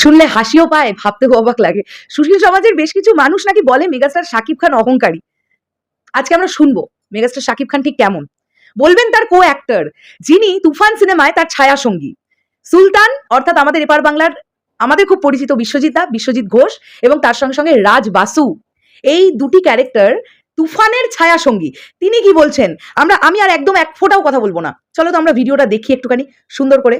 শুনলে হাসিও পায়, ভাবতেও অবাক লাগে। সুশীল সমাজের বেশ কিছু মানুষ নাকি বলে মেগাস্টার শাকিব খান অহংকারী। আজকে আমরা শুনব মেগাস্টার শাকিব খান ঠিক কেমন। বলবেন তার কো অ্যাক্টর যিনি তুফান সিনেমায় তার ছায়া সঙ্গী সুলতান, অর্থাৎ আমাদের এপার বাংলার, আমাদের খুব পরিচিত বিশ্বজিৎ দা, বিশ্বজিৎ ঘোষ এবং তার সঙ্গে সঙ্গে রাজ বাসু। এই দুটি ক্যারেক্টার তুফানের ছায়া সঙ্গী তিনি কি বলছেন? আমরা, আমি আর একদম এক ফোঁটাও কথা বলব না। চলো তো আমরা ভিডিওটা দেখি একটুখানি, সুন্দর করে।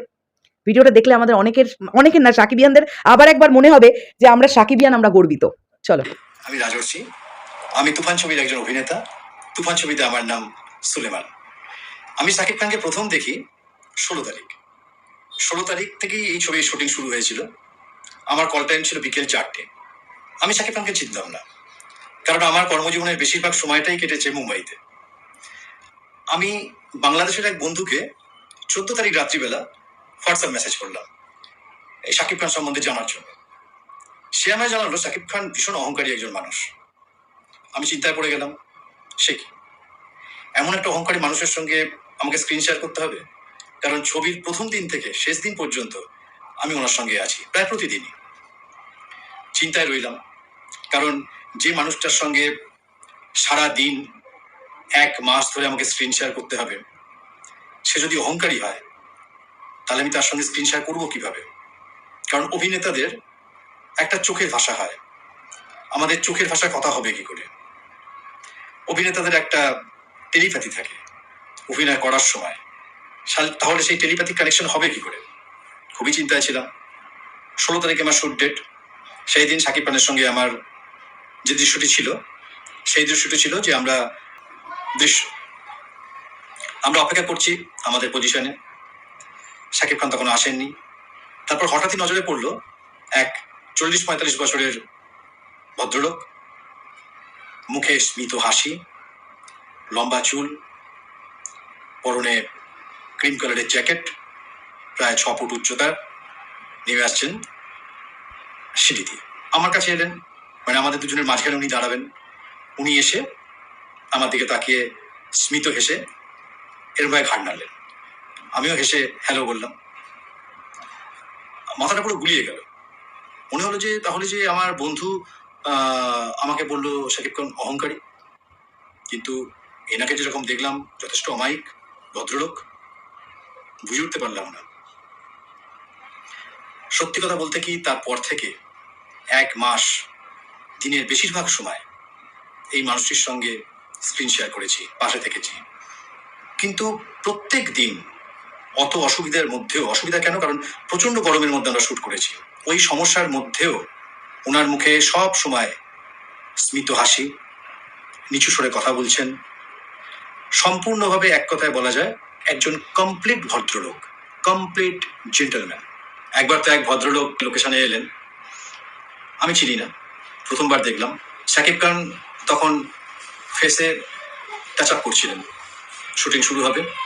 ভিডিওটা দেখলে আমাদের অনেকের অনেকের না, সাকিবিয়ানদের আবার একবার মনে হবে যে আমরা সাকিবিয়ান, আমরা গর্বিত। চলো। আমি রাজর্ষি। আমি তুফান ছবির একজন অভিনেতা। তুফান ছবিতে আমার নাম সুলেমান। আমি সাকিব খানকে প্রথম দেখি ষোলো তারিখ। ষোলো তারিখ থেকেই এই ছবির শুটিং শুরু হয়েছিল। আমার কল টাইম ছিল বিকেল চারটে। আমি সাকিব খানকে চিনতাম না। কারণ আমার কর্মজীবনের বেশিরভাগ সময়টাই কেটেছে মুম্বাইতে। আমি বাংলাদেশের এক বন্ধুকে চোদ্দ তারিখ রাত্রিবেলা হোয়াটসঅ্যাপ মেসেজ করলাম। এই সাকিব খান সম্বন্ধে জানার জন্য। সে আমায় জানালো, সাকিব খান ভীষণ অহংকারী একজন মানুষ। আমি চিন্তায় পড়ে গেলাম, সে কি? এমন একটা অহংকারী মানুষের সঙ্গে আমাকে স্ক্রিন শেয়ার করতে হবে? কারণ ছবির প্রথম দিন থেকে শেষ দিন পর্যন্ত আমি ওনার সঙ্গে আছি, প্রায় প্রতিদিনই। চিন্তায় রইলাম, কারণ যে মানুষটার সঙ্গে সারা দিন এক মাস ধরে আমাকে স্ক্রিন শেয়ার করতে হবে, সে যদি অহংকারী হয় তাহলে আমি তার সঙ্গে স্ক্রিন শেয়ার করব কীভাবে? কারণ অভিনেতাদের একটা চোখের ভাষা হয়। আমাদের চোখের ভাষা কথা হবে কি করে? অভিনেতাদের একটা টেলিপ্যাথি থাকে, অভিনয় করার সময়। তাহলে সেই টেলিপ্যাথিক কানেকশন হবে কি করে? খুবই চিন্তায় ছিলাম। ষোলো তারিখে আমার শুট ডেট সেই দিন সাকিব খানের সঙ্গে আমার যে দৃশ্যটি ছিল, সেই দৃশ্যটি ছিল যে আমরা দৃশ্য আমরা অপেক্ষা করছি আমাদের পজিশনে সাকিব খান তখন আসেননি। তারপর হঠাৎই নজরে পড়ল এক চল্লিশ পঁয়তাল্লিশ বছরের ভদ্রলোক। মুখে স্মিত হাসি, লম্বা চুল, পরনে ক্রিম কালারের জ্যাকেট, প্রায় ছ ফুট উচ্চতার নেমে আসছেন সিঁড়ি দিয়ে আমার কাছে এলেন মানে আমাদের দুজনের মাঝখানে উনি দাঁড়াবেন। উনি এসে আমার দিকে তাকিয়ে স্মিত হেসে এরম ভাই ঘাড় নাড়লেন। আমিও হেসে হ্যালো বললাম। মাথাটা পুরো গুলিয়ে গেল। মনে হলো যে তাহলে যে আমার বন্ধু আমাকে বলল সাকিব খান অহংকারী। কিন্তু এনাকে যেরকম দেখলাম, যথেষ্ট অমায়িক, ভদ্রলোক, বুঝে উঠতে পারলাম না। সত্যি কথা বলতে কি, তারপর থেকে এক মাস, দিনের বেশিরভাগ সময় এই মানুষটির সঙ্গে স্ক্রিন শেয়ার করেছি, পাশে থেকেছি। কিন্তু প্রত্যেক দিন অত অসুবিধার মধ্যেও, অসুবিধা কেন? কারণ প্রচণ্ড গরমের মধ্যে আমরা শুট করেছি। ওই সমস্যার মধ্যেও ওনার মুখে সব সময় স্মিত হাসি, নিচু স্বরে কথা বলছেন। সম্পূর্ণভাবে এক কথায় বলা যায়, একজন কমপ্লিট ভদ্রলোক কমপ্লিট জেন্টলম্যান একবার তো এক ভদ্রলোক লোকেশনে এলেন। আমি চিনি না, প্রথমবার দেখলাম। সাকিব খান তখন ফেসে টাচ আপ করছিলেন। শুটিং শুরু হবে।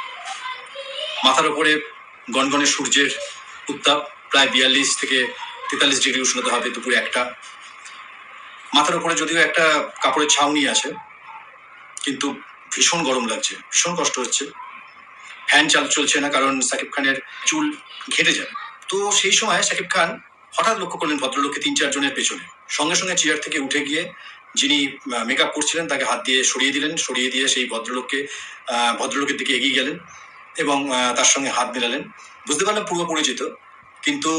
মাথার উপরে গনগনে সূর্যের উত্তাপ প্রায় বিয়াল্লিশ থেকে তেতাল্লিশ ডিগ্রি উষ্ণতা হবে দুপুরে একটা। মাথার উপরে যদিও একটা কাপড়ের ছাউনি আছে, কিন্তু ভীষণ গরম লাগছে, ভীষণ কষ্ট হচ্ছে। ফ্যান চাল চলছে না কারণ সাকিব খানের চুল ঘেটে যায়। তো সেই সময় সাকিব খান হঠাৎ লক্ষ্য করলেন ভদ্রলোককে তিন চারজনের পেছনে। সঙ্গে সঙ্গে চেয়ার থেকে উঠে গিয়ে যিনি মেকআপ করছিলেন তাকে হাত দিয়ে সরিয়ে দিলেন, সরিয়ে দিয়ে সেই ভদ্রলোককে ভদ্রলোকের দিকে এগিয়ে গেলেন। এবং তার সঙ্গে হাত মেলালেন। বুঝতে পারলাম পূর্ব পরিচিত, কিন্তু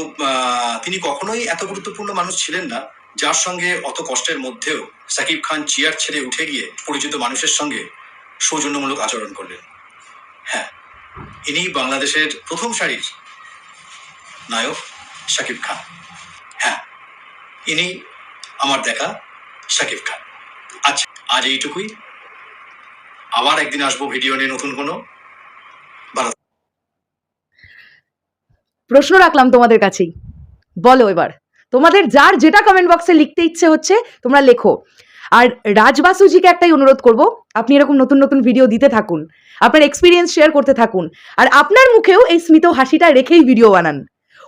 তিনি কখনোই এত গুরুত্বপূর্ণ মানুষ ছিলেন না, যার সঙ্গে অত কষ্টের মধ্যেও সাকিব খান চেয়ার ছেড়ে উঠে গিয়ে পরিচিত মানুষের সঙ্গে সৌজন্যমূলক আচরণ করলেন। হ্যাঁ ইনি বাংলাদেশের প্রথম সারির নায়ক সাকিব খান। হ্যাঁ ইনি আমার দেখা সাকিব খান। আচ্ছা আজ এইটুকুই। আবার একদিন আসব ভিডিও নিয়ে নতুন কোনো প্রশ্ন রাখলাম তোমাদের কাছেই। বলো এবার, তোমাদের যার যেটা কমেন্ট বক্সে লিখতে ইচ্ছে হচ্ছে, তোমরা লেখো। আর রাজবাসুজিকে একটাই অনুরোধ করব, আপনি এরকম নতুন নতুন ভিডিও দিতে থাকুন, আপনার এক্সপিরিয়েন্স শেয়ার করতে থাকুন, আর আপনার মুখেও এই স্মিত হাসিটা রেখেই ভিডিও বানান।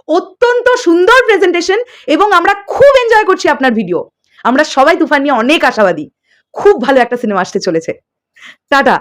অত্যন্ত সুন্দর প্রেজেন্টেশন এবং আমরা খুব এনজয় করছি আপনার ভিডিও আমরা সবাই তুফান নিয়ে অনেক আশাবাদী। খুব ভালো একটা সিনেমা আসতে চলেছে। টাটা।